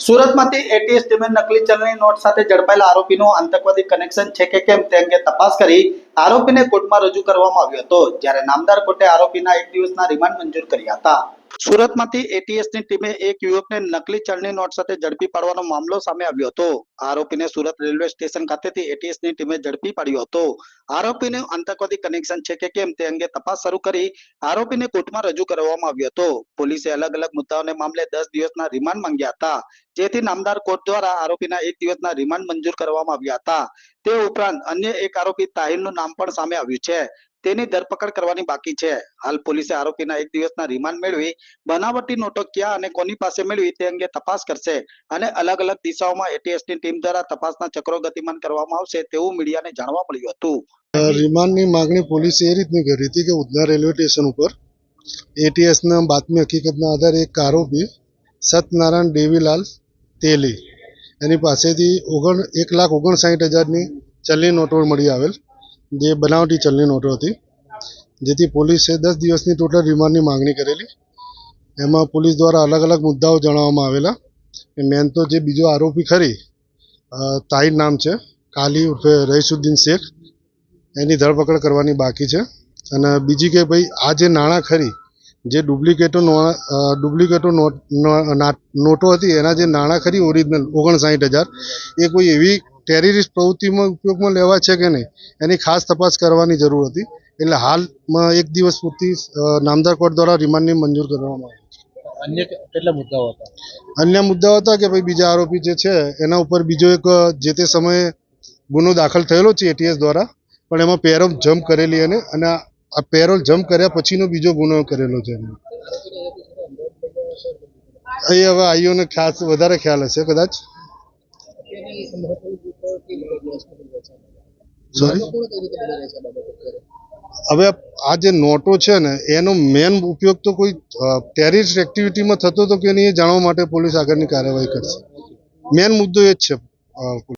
સુરતમાંથી ATS ટીમે નકલી ચલણી નોટ સાથે ઝડપાયેલા આરોપીનું આતંકવાદી કનેક્શન છે કે કેમ તે અંગે તપાસ કરી આરોપીને કોર્ટમાં રજૂ કરવામાં આવ્યો હતો, જ્યારે નામદાર કોર્ટે આરોપીના એક દિવસના રિમાન્ડ મંજૂર કર્યા હતા. સુરતમાંથી એટીએસની ટીમે એક યુવકને નકલી ચલણી નોટ સાથે ઝડપી પાડવાનો મામલો સામે આવ્યો હતો. આરોપીને સુરત રેલવે સ્ટેશન ખાતેથી એટીએસની ટીમે ઝડપી પાડ્યો હતો. આરોપીને આતંકવાદી કનેક્શન છે કે કેમ તે અંગે તપાસ શરૂ કરી આરોપીને કોર્ટમાં રજૂ કરવામાં આવ્યો હતો. પોલીસે અલગ અલગ મુદ્દાઓને મામલે દસ દિવસના રિમાન્ડ માંગ્યા હતા. જેથી નામદાર કોર્ટ દ્વારા આરોપીના એક દિવસના રિમાન્ડ મંજૂર કરવામાં આવ્યા હતા. તે ઉપરાંત અન્ય એક આરોપી તાહિરનું નામ પણ સામે આવ્યું છે. તેની ધરપકડ કરવાની બાકી છે. હાલ પોલીસે આરોપીના એક દિવસના રિમાન્ડ મેળવી, બનાવટી નોટો ક્યાં અને કોની પાસે મેળવી તે અંગે તપાસ કરશે અને અલગ અલગ દિશાઓમાં એટીએસની ટીમ દ્વારા તપાસના ચક્રો ગતિમાન કરવામાં આવશે તેવું મીડિયાને જાણવા મળ્યું હતું. રિમાન્ડની માગણી પોલીસે એ રીતની કરી હતી કે ઉધના રેલવે સ્ટેશન ઉપર એટીએસના બાતમી હકીકતના આધારે એક આરોપી સત્યનારાયણ દેવીલાલ તેલી. એની પાસેથી ઓગણ, એક લાખ ઓગણસાઠ હજારની ચલણી નોટો મળી આવેલ. જે બનાવટી ચલણી નોટો હતી, જેથી પોલીસે દસ દિવસની ટોટલ રિમાન્ડની માગણી કરેલી. એમાં પોલીસ દ્વારા અલગ અલગ મુદ્દાઓ જણાવવામાં આવેલા. મેન તો જે બીજો આરોપી ખરી તાઈ નામ છે, કાલી ઉર્ફે રહીસુદ્દીન શેખ, એની ધરપકડ કરવાની બાકી છે. અને બીજી કે ભાઈ, આ જે નાણાં ખરી, જે ડુપ્લિકેટો ડુપ્લિકેટો નોટ નોટો હતી, એના જે નાણાં ખરી ઓરિજિનલ ઓગણસાઠ હજાર, એ કોઈ એવી ટેરરિસ્ટ પ્રવૃત્તિમાં ઉપયોગમાં લેવા છે કે નહીં એની ખાસ તપાસ કરવાની જરૂર હતી. એટલે હાલમાં એક દિવસ પૂરતી નામદાર કોર્ટ દ્વારા રિમાન્ડની મંજૂર કરવામાં આવી અન્ય કેટલા મુદ્દાઓ હતા? અન્ય મુદ્દાઓ હતા કે ભાઈ બીજા આરોપી જે છે એના ઉપર બીજો એક જે તે સમયે ગુનો દાખલ થયેલો છે એટીએસ દ્વારા પણ એમાં પેરોલ જમ્પ કરેલી એને અને આ પેરોલ જમ્પ કર્યા પછીનો બીજો ગુનો કરેલો છે એમને એ હવે આઈઓને ખાસ વધારે ખ્યાલ હશે કદાચ. હવે આ જે નોટો છે ને, એનો મેન ઉપયોગ તો કોઈ ટેરિસ્ટ એક્ટિવિટીમાં થતો હતો કે નહીં એ જાણવા માટે પોલીસ આગળની કાર્યવાહી કરશે. મેન મુદ્દો એ જ છે